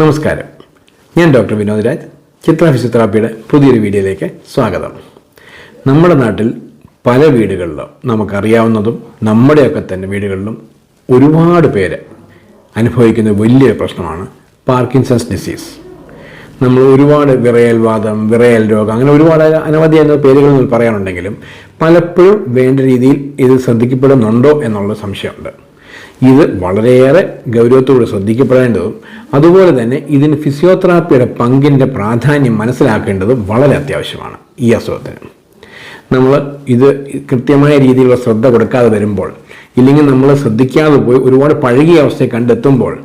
നമസ്കാരം. ഞാൻ ഡോക്ടർ വിനോദ് രാജ്. ചിത്ര ഫിസിയോതെറാപ്പിയുടെ പുതിയൊരു വീഡിയോയിലേക്ക് സ്വാഗതം. നമ്മുടെ നാട്ടിൽ പല വീടുകളിലും നമുക്കറിയാവുന്നതും നമ്മുടെയൊക്കെ തന്നെ വീടുകളിലും ഒരുപാട് പേര് അനുഭവിക്കുന്ന വലിയൊരു പ്രശ്നമാണ് പാർക്കിൻസൺസ് ഡിസീസ്. നമ്മൾ ഒരുപാട് വിറയൽ വാദം വിറയൽ രോഗം അങ്ങനെ ഒരുപാട് അനവധി എന്ന പേരുകൾ പറയാനുണ്ടെങ്കിലും പലപ്പോഴും വേണ്ട രീതിയിൽ ഇത് ശ്രദ്ധിക്കപ്പെടുന്നുണ്ടോ എന്നുള്ള സംശയമുണ്ട്. ഇത് വളരെയേറെ ഗൗരവത്തോടെ ശ്രദ്ധിക്കപ്പെടേണ്ടതും അതുപോലെ തന്നെ ഇതിന് ഫിസിയോതെറാപ്പിയുടെ പങ്കിന്റെ പ്രാധാന്യം മനസ്സിലാക്കേണ്ടതും വളരെ അത്യാവശ്യമാണ് ഈ അസുഖത്തിന്. നമ്മൾ ഇത് കൃത്യമായ രീതിയിലുള്ള ശ്രദ്ധ കൊടുക്കാതെ വരുമ്പോൾ ഇല്ലെങ്കിൽ നമ്മൾ ശ്രദ്ധിക്കാതെ പോയി ഒരുപാട് പഴകിയ അവസ്ഥയെ കണ്ടെത്തുമ്പോൾ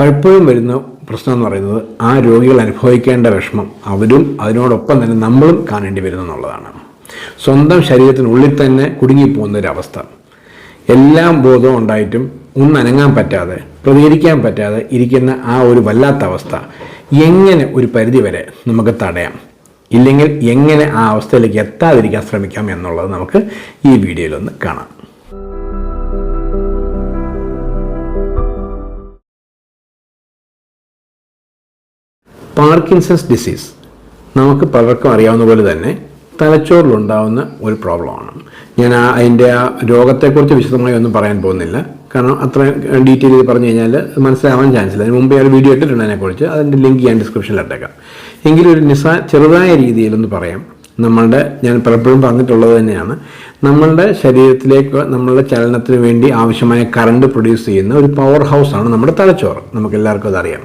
പലപ്പോഴും വരുന്ന പ്രശ്നം എന്ന് പറയുന്നത് ആ രോഗികൾ അനുഭവിക്കേണ്ട വിഷമം അവരും അതിനോടൊപ്പം തന്നെ നമ്മളും കാണേണ്ടി വരുന്നു എന്നുള്ളതാണ്. സ്വന്തം ശരീരത്തിനുള്ളിൽ തന്നെ കുടുങ്ങിപ്പോകുന്ന ഒരവസ്ഥ. എല്ലാം ബോധവും ഉണ്ടായിട്ടും ഒന്നനങ്ങാൻ പറ്റാതെ പ്രതികരിക്കാൻ പറ്റാതെ ഇരിക്കുന്ന ആ ഒരു വല്ലാത്ത അവസ്ഥ എങ്ങനെ ഒരു പരിധി വരെ നമുക്ക് തടയാം? ഇല്ലെങ്കിൽ എങ്ങനെ ആ അവസ്ഥയിലേക്ക് എത്താതിരിക്കാൻ ശ്രമിക്കാം എന്നുള്ളത് നമുക്ക് ഈ വീഡിയോയിലൊന്ന് കാണാം. Parkinson's disease. നമുക്ക് പലർക്കും അറിയാവുന്ന പോലെ തന്നെ തലച്ചോറിലുണ്ടാവുന്ന ഒരു പ്രോബ്ലമാണ്. ഞാൻ ആ അതിന്റെ ആ രോഗത്തെക്കുറിച്ച് വിശദമായി ഒന്നും പറയാൻ പോകുന്നില്ല. കാരണം അത്ര ഡീറ്റെയിൽ ചെയ്ത് പറഞ്ഞു കഴിഞ്ഞാൽ മനസ്സിലാവാൻ ചാൻസ് ഇല്ല. അതിന് മുമ്പേ ഒരു വീഡിയോ ഇട്ടിട്ടുണ്ട് അതിനെക്കുറിച്ച്. അതിന്റെ ലിങ്ക് ഞാൻ ഡിസ്ക്രിപ്ഷനിൽ ഇട്ടേക്കാം. എങ്കിലും ഒരു നിസാ ചെറുതായ രീതിയിലൊന്ന് പറയാം. നമ്മളുടെ ഞാൻ പലപ്പോഴും പറഞ്ഞിട്ടുള്ളത് തന്നെയാണ് നമ്മളുടെ ശരീരത്തിലേക്ക് നമ്മളുടെ ചലനത്തിന് വേണ്ടി ആവശ്യമായ കറണ്ട് പ്രൊഡ്യൂസ് ചെയ്യുന്ന ഒരു പവർ ഹൗസ് ആണ് നമ്മുടെ തലച്ചോറ്. നമുക്ക് എല്ലാവർക്കും അതറിയാം.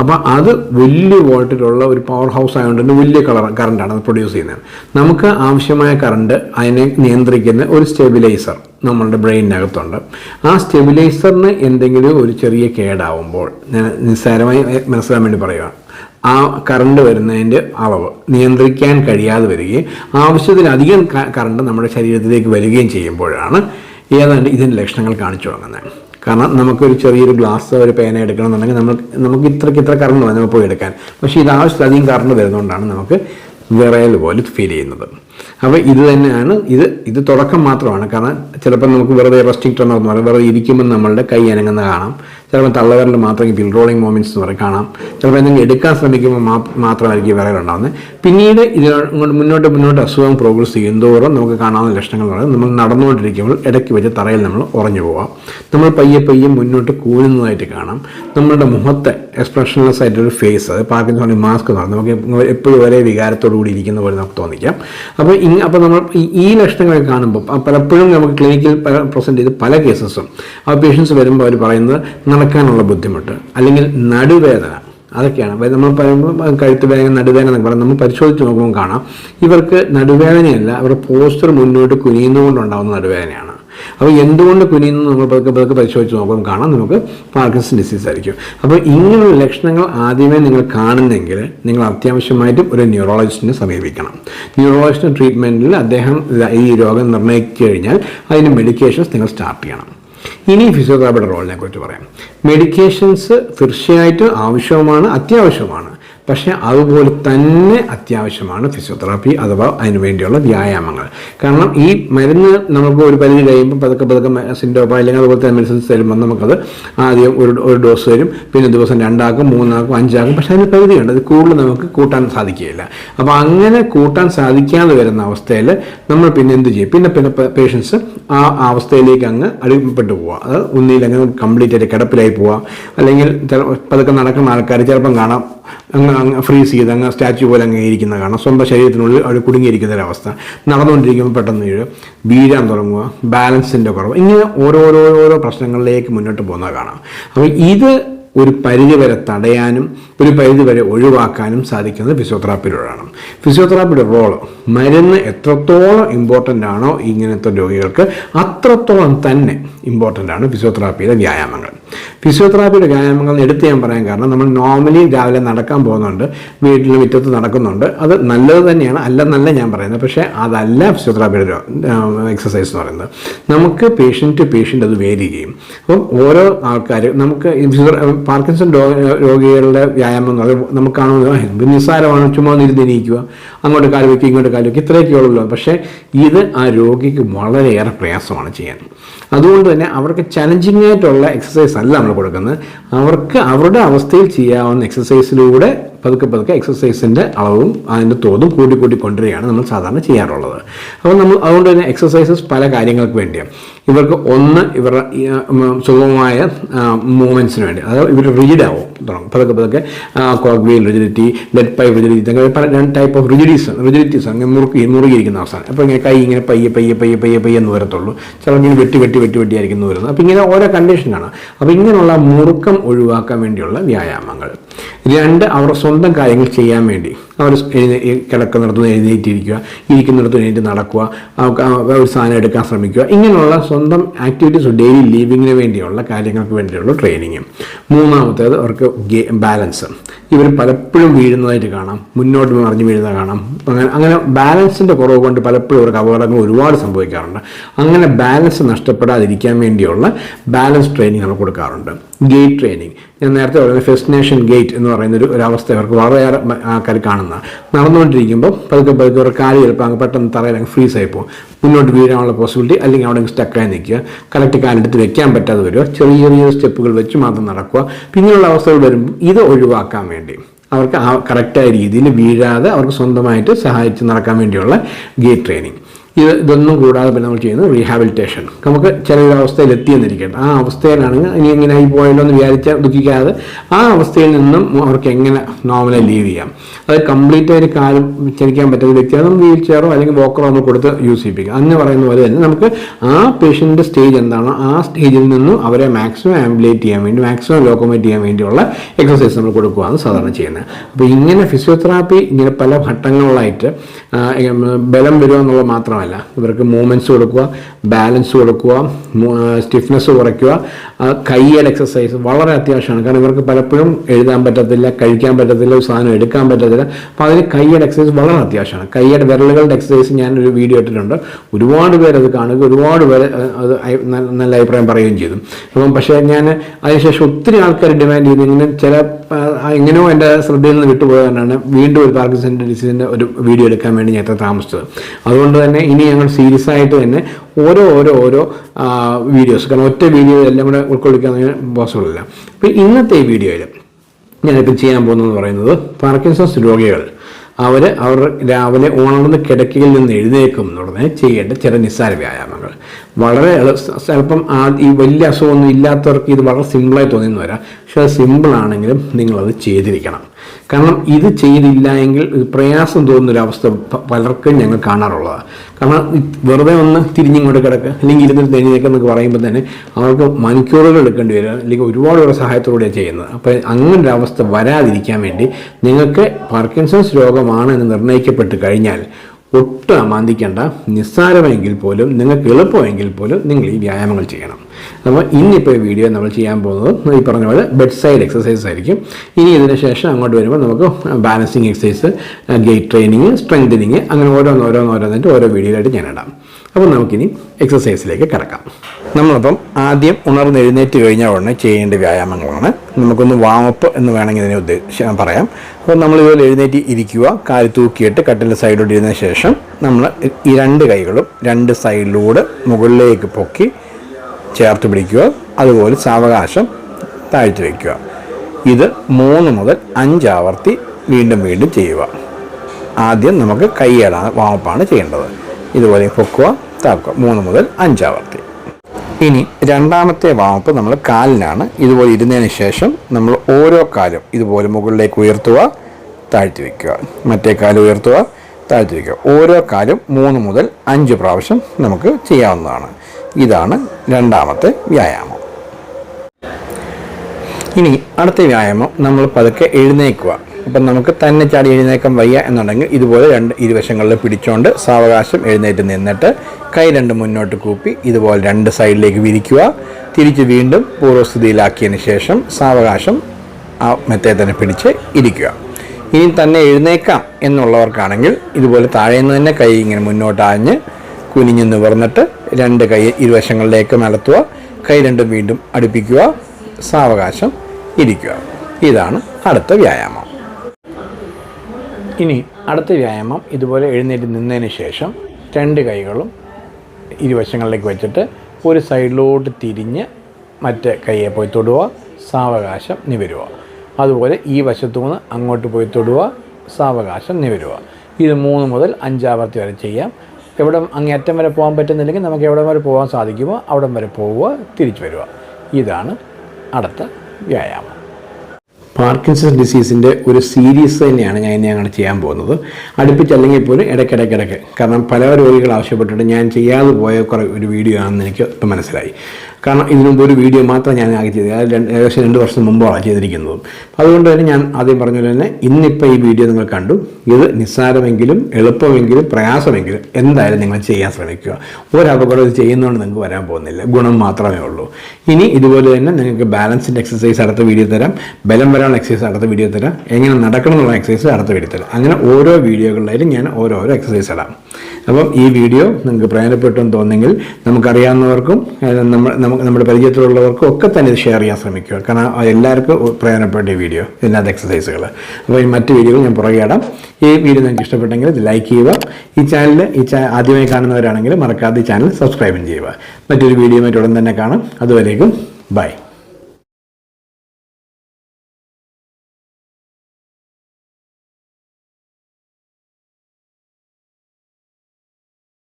അപ്പോൾ അത് വലിയ വോൾട്ടിലുള്ള ഒരു പവർ ഹൗസ് ആയതുകൊണ്ട് തന്നെ വലിയ കളർ കറണ്ടാണ് അത് പ്രൊഡ്യൂസ് ചെയ്യുന്നത്. നമുക്ക് ആവശ്യമായ കറണ്ട് അതിനെ നിയന്ത്രിക്കുന്ന ഒരു സ്റ്റെബിലൈസർ നമ്മളുടെ ബ്രെയിനകത്തുണ്ട് ആ സ്റ്റെബിലൈസറിന് എന്തെങ്കിലും ഒരു ചെറിയ കേടാവുമ്പോൾ ഞാൻ നിസ്സാരമായി മനസ്സിലാൻ വേണ്ടി പറയുകയാണ് ആ കറണ്ട് വരുന്നതിന്റെ അളവ് നിയന്ത്രിക്കാൻ കഴിയാതെ വരികയും ആവശ്യത്തിലധികം കറണ്ട് നമ്മുടെ ശരീരത്തിലേക്ക് വരികയും ചെയ്യുമ്പോഴാണ് ഏതാണ്ട് ഇതിന്റെ ലക്ഷണങ്ങൾ കാണിച്ചു തുടങ്ങുന്നത്. കാരണം നമുക്കൊരു ചെറിയൊരു ഗ്ലാസ് ഒരു പേന എടുക്കണമെന്നുണ്ടെങ്കിൽ നമ്മൾ നമുക്ക് ഇത്രയ്ക്ക് ഇത്ര കറണ്ട് വേണം നമുക്ക് പോയി എടുക്കാൻ. പക്ഷേ ഇത് ആവശ്യത്തിലധികം കറണ്ട് വരുന്നതുകൊണ്ടാണ് നമുക്ക് വിറയൽ പോലെ ഫീൽ ചെയ്യുന്നത്. അപ്പോൾ ഇത് തന്നെയാണ് ഇത് ഇത് തുടക്കം മാത്രമാണ്. കാരണം ചിലപ്പോൾ നമുക്ക് വെറുതെ റെസ്ട്രിക്റ്റ് എന്ന് പറഞ്ഞാൽ വെറുതെ ഇരിക്കുമ്പോൾ നമ്മളുടെ കൈ അനങ്ങുന്ന കാണാം. ചിലപ്പോൾ തള്ളവരിൽ മാത്രമേ ബിൽ റോളിംഗ് മൊമെന്റ്സ് എന്ന് പറയും കാണാം. ചിലപ്പോൾ എന്തെങ്കിലും എടുക്കാൻ ശ്രമിക്കുമ്പോൾ മാത്രമായിരിക്കും വിറയലുണ്ടാകുന്നത് പിന്നീട് ഇതിനോട് മുന്നോട്ട് മുന്നോട്ട് അസുഖം പ്രോഗ്രസ് ചെയ്യുന്തോറും നമുക്ക് കാണാവുന്ന ലക്ഷണങ്ങൾ എന്ന് പറയുന്നത് നമ്മൾ നടന്നുകൊണ്ടിരിക്കുമ്പോൾ ഇടയ്ക്ക് വെച്ച് തറയിൽ നമ്മൾ ഉറഞ്ഞു പോവാം. നമ്മൾ പയ്യെ പയ്യെ മുന്നോട്ട് കൂരുന്നതായിട്ട് കാണാം. നമ്മളുടെ മുഖത്തെ എക്സ്പ്രഷൻലെസ് ആയിട്ടൊരു ഫേസ് അത് പാർക്കിൻസോണി മാസ്ക് എന്ന് പറയുന്നത് നമുക്ക് എപ്പോഴും ഒരേ വികാരത്തോടു കൂടി ഇരിക്കുന്ന പോലെ നമുക്ക് തോന്നിക്കാം. അപ്പോൾ ഇ അപ്പോൾ നമ്മൾ ഈ ലക്ഷണങ്ങളൊക്കെ കാണുമ്പോൾ പലപ്പോഴും നമുക്ക് ക്ലിനിക്കിൽ പ്രസന്റ് ചെയ്ത് പല കേസസും ആ പേഷ്യൻസ് വരുമ്പോൾ അവർ പറയുന്നത് നടക്കാനുള്ള ബുദ്ധിമുട്ട് അല്ലെങ്കിൽ നടുവേദന അതൊക്കെയാണ്. നമ്മൾ പറയുമ്പോൾ കഴുത്ത് വേദന നടുവേദന എന്നൊക്കെ പറയുന്നത് നമ്മൾ പരിശോധിച്ച് നോക്കുമ്പോൾ കാണാം. ഇവർക്ക് നടുവേദനയല്ല അവരുടെ പോസ്റ്റർ മുന്നോട്ട് കുനിയുന്നതുകൊണ്ടുണ്ടാകുന്ന നടുവേദനയാണ്. അപ്പോൾ എന്തുകൊണ്ട് കുനിയുന്നു നമ്മൾ പതുക്കെ പതുക്കെ പരിശോധിച്ച് നോക്കുമ്പോൾ കാണാം. നമുക്ക് പാർക്കിൻസൺ ഡിസീസ് ആയിരിക്കും. അപ്പോൾ ഇങ്ങനെയുള്ള ലക്ഷണങ്ങൾ ആദ്യമേ നിങ്ങൾ കാണുന്നെങ്കിൽ നിങ്ങൾ അത്യാവശ്യമായിട്ടും ഒരു ന്യൂറോളജിസ്റ്റിനെ സമീപിക്കണം. ന്യൂറോളജിസ്റ്റ് ട്രീറ്റ്മെന്റിൽ അദ്ദേഹം ഈ രോഗം നിർണയിച്ചു കഴിഞ്ഞാൽ അതിന് മെഡിക്കേഷൻസ് നിങ്ങൾ സ്റ്റാർട്ട് ചെയ്യണം. ഇനി ഫിസിയോതെറാപ്പിയുടെ റോളിനെ കുറിച്ച് പറയാം. മെഡിക്കേഷൻസ് തീർച്ചയായിട്ടും ആവശ്യവുമാണ് അത്യാവശ്യവുമാണ്. പക്ഷേ അതുപോലെ തന്നെ അത്യാവശ്യമാണ് ഫിസിയോതെറാപ്പി അഥവാ അതിനു വേണ്ടിയുള്ള വ്യായാമങ്ങൾ. കാരണം ഈ മരുന്ന് നമുക്ക് ഒരു പരിധി കഴിയുമ്പോൾ പതുക്കെ പതുക്കെ സിൻഡോപ്പ അല്ലെങ്കിൽ അതുപോലെ തന്നെ മെഡിസിൻസ് തരുമ്പോൾ നമുക്കത് ആദ്യം ഒരു ഒരു ഡോസ് തരും. പിന്നെ ദിവസം രണ്ടാക്കും മൂന്നാക്കും അഞ്ചാക്കും. പക്ഷേ അതിന് പരിധിയുണ്ട്. അത് കൂടുതൽ നമുക്ക് കൂട്ടാൻ സാധിക്കുകയില്ല. അപ്പോൾ അങ്ങനെ കൂട്ടാൻ സാധിക്കാതെ വരുന്ന അവസ്ഥയിൽ നമ്മൾ പിന്നെ എന്ത് ചെയ്യും? പിന്നെ പിന്നെ പേഷ്യൻസ് ആ അവസ്ഥയിലേക്ക് അങ്ങ് അടിപ്പെട്ടു പോവുക. അത് ഒന്നിയിൽ അങ്ങ് കംപ്ലീറ്റ് ആയിട്ട് കിടപ്പിലായി പോവുക. അല്ലെങ്കിൽ പതുക്കെ നടക്കുന്ന ആൾക്കാർ ചിലപ്പം കാണാം. അങ്ങ് അങ്ങ് ഫ്രീസ് ചെയ്ത് അങ്ങ് സ്റ്റാച്ചു പോലെ അങ്ങ് ഇരിക്കുന്ന കാണാം. സ്വന്തം ശരീരത്തിനുള്ളിൽ അവർ കുടുങ്ങിയിരിക്കുന്ന ഒരവസ്ഥ നടന്നുകൊണ്ടിരിക്കുമ്പോൾ പെട്ടെന്ന് വീഴും വീഴാൻ തുടങ്ങുക ബാലൻസിന്റെ കുറവ്. ഇങ്ങനെ ഓരോരോരോ പ്രശ്നങ്ങളിലേക്ക് മുന്നോട്ട് പോകുന്നത് കാണാം. അപ്പോൾ ഇത് ഒരു പരിധിവരെ തടയാനും ഒരു പരിധി വരെ ഒഴിവാക്കാനും സാധിക്കുന്നത് ഫിസിയോതെറാപ്പിയിലൂടെയാണ്. ഫിസിയോതെറാപ്പിയുടെ റോൾ മരുന്ന് എത്രത്തോളം ഇമ്പോർട്ടന്റ് ആണോ ഇങ്ങനത്തെ രോഗികൾക്ക് അത്രത്തോളം തന്നെ ഇമ്പോർട്ടന്റ് ആണ് ഫിസിയോതെറാപ്പിയിലെ വ്യായാമങ്ങൾ. ഫിസിയോതെറാപ്പിയുടെ വ്യായാമങ്ങൾ എടുത്ത് ഞാൻ പറയാൻ കാരണം നമ്മൾ നോർമലി രാവിലെ നടക്കാൻ പോകുന്നുണ്ട് വീട്ടിൽ മുറ്റത്ത് നടക്കുന്നുണ്ട് അത് നല്ലത് തന്നെയാണ് നല്ല ഞാൻ പറയുന്നത്. പക്ഷേ അതല്ല ഫിസിയോതെറാപ്പിയുടെ എക്സസൈസ് എന്ന് പറയുന്നത്. നമുക്ക് പേഷ്യന്റ് ടു പേഷ്യന്റ് അത് വേരി ചെയ്യും. അപ്പം ഓരോ ആൾക്കാർ നമുക്ക് പാർക്കിൻസൺ രോഗികളുടെ വ്യായാമം എന്ന് പറയുന്നത് നമുക്ക് കാണുന്നത് നിസ്സാരമാണ് ചുമ്മാ നിരുന്നിരിക്കുക അങ്ങോട്ട് കാൽ വയ്ക്കുക ഇങ്ങോട്ട് കാൽ വയ്ക്കുക ഇത്രയൊക്കെ ഉള്ളൂ പക്ഷേ ഇത് ആ രോഗിക്ക് വളരെയേറെ പ്രയാസമാണ് ചെയ്യാൻ. അതുകൊണ്ട് തന്നെ അവർക്ക് ചലഞ്ചിങ് ആയിട്ടുള്ള എക്സസൈസ് അല്ല നമ്മൾ കൊടുക്കുന്നത്. അവർക്ക് അവരുടെ അവസ്ഥയിൽ ചെയ്യാവുന്ന എക്സസൈസിലൂടെ പതുക്കെ പതുക്കെ എക്സസൈസിന്റെ അളവും അതിന്റെ തോതും കൂട്ടി കൂട്ടി കൊണ്ടുവരികയാണ് നമ്മൾ സാധാരണ ചെയ്യാറുള്ളത്. അപ്പോൾ നമ്മൾ അതുകൊണ്ട് തന്നെ എക്സസൈസസ് പല കാര്യങ്ങൾക്ക് വേണ്ടിയാണ് ഇവർക്ക് ഒന്ന് ഇവരുടെ സുഗമമായ മൂവ്മെന്റ്സിന് വേണ്ടി. അതായത് ഇവർ റിജിഡ് ആവും തുടങ്ങും. പതുക്കെ പതുക്കെ cogwheel rigidity lead pipe rigidity അങ്ങനെ പല രണ്ട് ടൈപ്പ് ഓഫ് റിജിഡീസ് റിജിഡിറ്റീസ് അങ്ങനെ മുറുക്കി മുറുകിയിരിക്കുന്ന അവസാനം അപ്പോൾ ഇങ്ങനെ കൈ ഇങ്ങനെ പയ്യെ പയ്യെ പയ്യെ പയ്യെ പയ്യെ എന്ന് വരത്തുള്ളൂ. ചിലപ്പോൾ ഇങ്ങനെ വെട്ടി വെട്ടി വെട്ടി വെട്ടിയായിരിക്കും എന്ന് വരുന്നത്. അപ്പോൾ ഇങ്ങനെ ഓരോ കണ്ടീഷനാണ് അപ്പോൾ ഇങ്ങനെയുള്ള മുറുക്കം ഒഴിവാക്കാൻ വേണ്ടിയുള്ള വ്യായാമങ്ങൾ. രണ്ട് അവരുടെ സ്വന്തം കാര്യങ്ങൾ ചെയ്യാൻ വേണ്ടി. അവർ എഴുന്നേ നടത്തുന്ന എഴുന്നേറ്റിരിക്കുക ഇരിക്കുന്നിടത്ത് എഴുന്നേറ്റ് നടക്കുക ഒരു സാധനം എടുക്കാൻ ശ്രമിക്കുക. ഇങ്ങനെയുള്ള സ്വന്തം ആക്ടിവിറ്റീസ് ഡെയിലി ലിവിങ്ങിന് വേണ്ടിയുള്ള കാര്യങ്ങൾക്ക് വേണ്ടിയുള്ള ട്രെയിനിങ് മൂന്നാമത്തേത് അവർക്ക് ബാലൻസ് ഇവർ പലപ്പോഴും വീഴുന്നതായിട്ട് കാണാം. മുന്നോട്ട് മറിഞ്ഞ് വീഴുന്നത് കാണാം. അങ്ങനെ അങ്ങനെ ബാലൻസിന്റെ കുറവ് കൊണ്ട് പലപ്പോഴും അവർക്ക് അപകടങ്ങൾ ഒരുപാട് സംഭവിക്കാറുണ്ട്. അങ്ങനെ ബാലൻസ് നഷ്ടപ്പെടാതിരിക്കാൻ വേണ്ടിയുള്ള ബാലൻസ് ട്രെയിനിങ് നമ്മൾ കൊടുക്കാറുണ്ട്. ഗേറ്റ് ട്രെയിനിങ് ഞാൻ നേരത്തെ പറയുന്നത് ഫെസ്റ്റിനേഷൻ ഗേറ്റ് എന്ന് പറയുന്ന ഒരു അവസ്ഥ അവർക്ക് വളരെയേറെ ആൾക്കാർ കാണുന്ന നടന്നുകൊണ്ടിരിക്കുമ്പോൾ പതുക്കെ പതുക്കെ ഒരു കാലി ചിലപ്പോൾ അങ്ങ് പെട്ടെന്ന് തറയിൽ അങ്ങ് ഫ്രീസ് ആയി പോകും. മുന്നോട്ട് വീഴാനുള്ള പോസിബിലിറ്റി അല്ലെങ്കിൽ അവിടെ സ്റ്റക്കായി നിൽക്കുക. കറക്റ്റ് കാലെടുത്ത് വെക്കാൻ പറ്റാതെ വരിക. ചെറിയ ചെറിയ സ്റ്റെപ്പുകൾ വെച്ച് മാത്രം നടക്കുക. പിന്നെയുള്ള അവസ്ഥകൾ വരുമ്പോൾ ഇത് ഒഴിവാക്കാൻ വേണ്ടി. അവർക്ക് ആ കറക്റ്റായ രീതിയിൽ വീഴാതെ അവർക്ക് സ്വന്തമായിട്ട് സഹായിച്ച് നടക്കാൻ വേണ്ടിയുള്ള ഗേറ്റ് ട്രെയിനിങ് ഇത് ഇതൊന്നും കൂടാതെ പിന്നെ നമ്മൾ ചെയ്യുന്നത് റീഹാബിലിറ്റേഷൻ നമുക്ക് ചെറിയൊരു അവസ്ഥയിൽ എത്തിയെന്നിരിക്കട്ടെ ആ അവസ്ഥയിലാണെങ്കിൽ ഇനി എങ്ങനെ ആയി പോയല്ലോ എന്ന് വിചാരിച്ച ദുഃഖിക്കാതെ ആ അവസ്ഥയിൽ നിന്നും അവർക്ക് എങ്ങനെ നോർമലായി ലീവ് ചെയ്യാം? അത് കംപ്ലീറ്റ് ആയിട്ട് കാലം ചലിക്കാൻ പറ്റുന്ന വ്യക്തിയാണ് നമ്മൾ വീൽ ചെയറോ അല്ലെങ്കിൽ വോക്കറോ നമ്മൾ കൊടുത്ത് യൂസ് ചെയ്യിപ്പിക്കുക അന്ന് പറയുന്ന പോലെ തന്നെ നമുക്ക് ആ പേഷ്യന്റെ സ്റ്റേജ് എന്താണോ ആ സ്റ്റേജിൽ നിന്നും അവരെ മാക്സിമം ആംബുലേറ്റ് ചെയ്യാൻ വേണ്ടി മാക്സിമം ലോക്കോമേറ്റ് ചെയ്യാൻ വേണ്ടിയുള്ള എക്സസൈസ് നമ്മൾ കൊടുക്കുകയാണ് സാധാരണ ചെയ്യുന്നത്. അപ്പോൾ ഇങ്ങനെ ഫിസിയോതെറാപ്പി ഇങ്ങനെ പല ഘട്ടങ്ങളിലായിട്ട് ബലം വരിക എന്നുള്ളത് മാത്രമല്ല ഇവർക്ക് മൂവ്മെന്റ്സ് കൊടുക്കുക ബാലൻസ് കൊടുക്കുക സ്റ്റിഫ്നെസ് കുറയ്ക്കുക. കൈയുടെ എക്സസൈസ് വളരെ അത്യാവശ്യമാണ്. കാരണം ഇവർക്ക് പലപ്പോഴും എഴുതാൻ പറ്റത്തില്ല കഴിക്കാൻ പറ്റത്തില്ല ഒരു സാധനം എടുക്കാൻ പറ്റത്തില്ല. അപ്പോൾ അതിന് കയ്യൽ എക്സസൈസ് വളരെ അത്യാവശ്യമാണ്. കയ്യൽ വിരലുകളുടെ എക്സസൈസ് ഞാനൊരു വീഡിയോ ഇട്ടിട്ടുണ്ട്. ഒരുപാട് അത് കാണുക ഒരുപാട് പേര് അത് നല്ല അഭിപ്രായം പറയുകയും ചെയ്തു. അപ്പം പക്ഷേ ഞാൻ അതിനുശേഷം ഒത്തിരി ആൾക്കാർ ഡിമാൻഡ് ചെയ്തു. ഇങ്ങനെ ചില എങ്ങനെയോ എന്റെ ശ്രദ്ധയിൽ നിന്ന് വിട്ടുപോയതാണ് വീണ്ടും ഒരു പാർക്കിൻസൺ ഡിസീസിന്റെ ഒരു വീഡിയോ എടുക്കാൻ വേണ്ടി ഞാൻ എത്ര താമസിച്ചത്. അതുകൊണ്ട് തന്നെ ഇനി ഞങ്ങൾ സീരിയസ് ആയിട്ട് തന്നെ ഓരോ ഓരോ ഓരോ വീഡിയോസ് കാരണം ഒറ്റ വീഡിയോ എല്ലാം കൂടെ ഉൾക്കൊള്ളിക്കാൻ പോസിബിൾ അല്ല അപ്പോൾ ഇന്നത്തെ ഈ വീഡിയോയിൽ ഞാനിപ്പോൾ ചെയ്യാൻ പോകുന്നതെന്ന് പറയുന്നത് പാർക്കിൻസൺസ് രോഗികൾ. അവർ അവർ രാവിലെ ഉണർന്ന് കിടക്കയിൽ നിന്ന് എഴുന്നേക്കും പറഞ്ഞാൽ ചെയ്യേണ്ട ചില നിസ്സാര വ്യായാമങ്ങൾ. വളരെ എളു- ചിലപ്പം ആ ഈ വലിയ അസുഖമൊന്നും ഇല്ലാത്തവർക്ക് ഇത് വളരെ സിമ്പിളായി തോന്നിയെന്ന് വരാം. പക്ഷെ അത് സിമ്പിളാണെങ്കിലും നിങ്ങളത് ചെയ്തിരിക്കണം. കാരണം ഇത് ചെയ്തില്ല എങ്കിൽ പ്രയാസം തോന്നുന്നൊരവസ്ഥ പലർക്കും ഞങ്ങൾ കാണാറുള്ളതാണ്. കാരണം വെറുതെ ഒന്ന് തിരിഞ്ഞിങ്ങോട്ട് കിടക്കുക അല്ലെങ്കിൽ ഇരുന്നിട്ട് നിൽക്കുക എന്നൊക്കെ പറയുമ്പോൾ തന്നെ അവർക്ക് മണിക്കൂറുകൾ എടുക്കേണ്ടി വരിക അല്ലെങ്കിൽ ഒരുപാട് പേരുടെ സഹായത്തോടെയാണ് ചെയ്യുന്നത്. അപ്പോൾ അങ്ങനെ ഒരു അവസ്ഥ വരാതിരിക്കാൻ വേണ്ടി നിങ്ങൾക്ക് പാർക്കിൻസൺസ് രോഗമാണ് എന്ന് നിർണയിക്കപ്പെട്ട് കഴിഞ്ഞാൽ ഒട്ടും അമാന്തിക്കേണ്ട. നിസ്സാരമെങ്കിൽ പോലും നിങ്ങൾക്ക് എളുപ്പമെങ്കിൽ പോലും നിങ്ങൾ ഈ വ്യായാമങ്ങൾ ചെയ്യണം. അപ്പോൾ ഇന്നിപ്പോൾ ഈ വീഡിയോ നമ്മൾ ചെയ്യാൻ പോകുന്നത് ഈ പറഞ്ഞ പോലെ ബെഡ് സൈഡ് എക്സസൈസ് ആയിരിക്കും. ഇനി ഇതിന് ശേഷം അങ്ങോട്ട് വരുമ്പോൾ നമുക്ക് balancing exercise gait training strengthening അങ്ങനെ ഓരോന്ന് ഓരോന്ന് ഓരോന്നായിട്ട് ഓരോ വീഡിയോയിലായിട്ട് ഞാൻ ഇടാം. അപ്പോൾ നമുക്കിനി എക്സസൈസിലേക്ക് കിടക്കാം. നമ്മളപ്പം ആദ്യം ഉണർന്നെഴുന്നേറ്റ് കഴിഞ്ഞാൽ ഉടനെ ചെയ്യേണ്ട വ്യായാമങ്ങളാണ്. നമുക്കൊന്ന് വാമപ്പ് എന്ന് വേണമെങ്കിൽ ഇതിനെ ഉദ്ദേശം പറയാം. അപ്പോൾ നമ്മൾ ഇതുപോലെ എഴുന്നേറ്റ് ഇരിക്കുക കാൽ തൂക്കിയിട്ട് കട്ടിലിന്റെ സൈഡിലോട്ട് ഇരുന്ന ശേഷം നമ്മൾ ഈ രണ്ട് കൈകളും രണ്ട് സൈഡിലൂടെ മുകളിലേക്ക് പൊക്കി ചേർത്ത് പിടിക്കുക. അതുപോലെ സാവകാശം താഴ്ത്തി വയ്ക്കുക ഇത് മൂന്ന് മുതൽ അഞ്ച് ആവർത്തി വീണ്ടും വീണ്ടും ചെയ്യുക. ആദ്യം നമുക്ക് കൈയട വാമപ്പാണ് ചെയ്യേണ്ടത്. ഇതുപോലെ പൊക്കുക. താക്കുക മൂന്ന് മുതൽ അഞ്ചാവർത്തി ഇനി രണ്ടാമത്തെ വാമപ്പ് നമ്മൾ കാലിനാണ്. ഇതുപോലെ ഇരുന്നതിന് ശേഷം നമ്മൾ ഓരോ കാലും ഇതുപോലെ മുകളിലേക്ക് ഉയർത്തുക താഴ്ത്തി വയ്ക്കുക. മറ്റേ കാൽ ഉയർത്തുക താഴ്ത്തി വയ്ക്കുക. ഓരോ കാലും മൂന്ന് മുതൽ അഞ്ച് പ്രാവശ്യം നമുക്ക് ചെയ്യാവുന്നതാണ്. ഇതാണ് രണ്ടാമത്തെ വ്യായാമം. ഇനി അടുത്ത വ്യായാമം നമ്മൾ പതുക്കെ എഴുന്നേക്കുക അപ്പം നമുക്ക് തന്നെ ചാടി എഴുന്നേക്കാൻ വയ്യ എന്നുണ്ടെങ്കിൽ ഇതുപോലെ രണ്ട് ഇരുവശങ്ങളിൽ പിടിച്ചുകൊണ്ട് സാവകാശം എഴുന്നേറ്റ് നിന്നിട്ട് കൈ രണ്ട് മുന്നോട്ട് കൂപ്പി ഇതുപോലെ രണ്ട് സൈഡിലേക്ക് വിരിക്കുക. തിരിച്ച് വീണ്ടും പൂർവസ്ഥിതിയിലാക്കിയതിന് ശേഷം സാവകാശം ആ മെത്തയെ തന്നെ പിടിച്ച് ഇരിക്കുക. ഇനി തന്നെ എഴുന്നേക്കാം എന്നുള്ളവർക്കാണെങ്കിൽ ഇതുപോലെ താഴെ നിന്ന് തന്നെ കൈ ഇങ്ങനെ മുന്നോട്ട് ആഞ്ഞ് കുനിഞ്ഞ് നിവർന്നിട്ട് രണ്ട് കൈ ഇരുവശങ്ങളിലേക്ക് മലത്തുക കൈ രണ്ടും വീണ്ടും അടുപ്പിക്കുക. സാവകാശം ഇരിക്കുക. ഇതാണ് അടുത്ത വ്യായാമം. ഇനി അടുത്ത വ്യായാമം ഇതുപോലെ എഴുന്നേറ്റ് നിന്നതിന് ശേഷം രണ്ട് കൈകളും ഇരുവശങ്ങളിലേക്ക് വെച്ചിട്ട് ഒരു സൈഡിലോട്ട് തിരിഞ്ഞ് മറ്റേ കൈയെ പോയി തൊടുക സാവകാശം നിവരുക. അതുപോലെ ഈ വശത്തു നിന്ന് അങ്ങോട്ട് പോയി തൊടുക സാവകാശം നിവരുക. ഇത് മൂന്ന് മുതൽ അഞ്ചാവർത്തി വരെ ചെയ്യാം. എവിടെ അങ്ങേയറ്റം വരെ പോകാൻ പറ്റുന്നില്ലെങ്കിൽ നമുക്ക് എവിടെ വരെ പോകാൻ സാധിക്കുമോ അവിടം വരെ പോവുക തിരിച്ചു വരിക. ഇതാണ് അടുത്ത വ്യായാമം. പാർക്കിൻസൺ ഡിസീസിന്റെ ഒരു സീരീസ് തന്നെയാണ് ഞാൻ ഇനി അങ്ങനെ ചെയ്യാൻ പോകുന്നത്. അടുപ്പിച്ചല്ലെങ്കിൽ പോലും ഇടയ്ക്കിടയ്ക്കിടയ്ക്ക്. കാരണം പല രോഗികൾ ആവശ്യപ്പെട്ടിട്ട് ഞാൻ ചെയ്യാതെ പോയ കുറേ ഒരു വീഡിയോ ആണെന്ന് എനിക്ക് ഇപ്പം മനസ്സിലായി. കാരണം ഇതിനു മുമ്പ് ഒരു വീഡിയോ മാത്രം ഞാൻ ആകെ ചെയ്തത്. അത് രണ്ട് ഏകദേശം രണ്ട് വർഷം മുമ്പാണ് ചെയ്തിരിക്കുന്നത്. അതുകൊണ്ട് തന്നെ ഞാൻ ആദ്യം പറഞ്ഞ പോലെ തന്നെ ഇന്നിപ്പോൾ ഈ വീഡിയോ നിങ്ങൾ കണ്ടു. ഇത് നിസ്സാരമെങ്കിലും എളുപ്പമെങ്കിലും പ്രയാസമെങ്കിലും എന്തായാലും നിങ്ങൾ ചെയ്യാൻ ശ്രമിക്കുക. ഒരപകടം ഇത് ചെയ്യുന്നതുകൊണ്ട് നിങ്ങൾക്ക് വരാൻ പോകുന്നില്ല. ഗുണം മാത്രമേ ഉള്ളൂ. ഇനി ഇതുപോലെ തന്നെ നിങ്ങൾക്ക് ബാലൻസിന്റെ എക്സസൈസ് അടുത്ത വീഡിയോ തരാം. ബലം വരാനുള്ള എക്സസൈസ് അടുത്ത വീഡിയോ തരാം. എങ്ങനെ നടക്കണം എന്നുള്ള എക്സസൈസ് അടുത്ത വീഡിയോ തരാം. അങ്ങനെ ഓരോ വീഡിയോകളിലായാലും ഞാൻ ഓരോരോ എക്സസൈസ് ഇടാം. അപ്പം ഈ വീഡിയോ നിങ്ങൾക്ക് പ്രയോജനപ്പെട്ടെന്ന് തോന്നിയെങ്കിൽ നമുക്കറിയാവുന്നവർക്കും നമ്മൾ നമുക്ക് നമ്മുടെ പരിചയത്തിലുള്ളവർക്കും ഒക്കെ തന്നെ ഇത് ഷെയർ ചെയ്യാൻ ശ്രമിക്കുക. കാരണം എല്ലാവർക്കും പ്രയോജനപ്പെട്ട വീഡിയോ ഇതിനകത്ത് എക്സസൈസുകൾ അപ്പോൾ ഈ മറ്റ് വീഡിയോകൾ ഞാൻ പുറകെ ഇടാം. ഈ വീഡിയോ നിങ്ങൾക്ക് ഇഷ്ടപ്പെട്ടെങ്കിൽ ഇത് ലൈക്ക് ചെയ്യുക. ഈ ചാനൽ ഈ ചാ ആദ്യമായി കാണുന്നവരാണെങ്കിൽ മറക്കാതെ ഈ ചാനൽ സബ്സ്ക്രൈബും ചെയ്യുക. മറ്റൊരു വീഡിയോ മറ്റുടൻ തന്നെ കാണാം. അതുവരേക്കും ബൈ.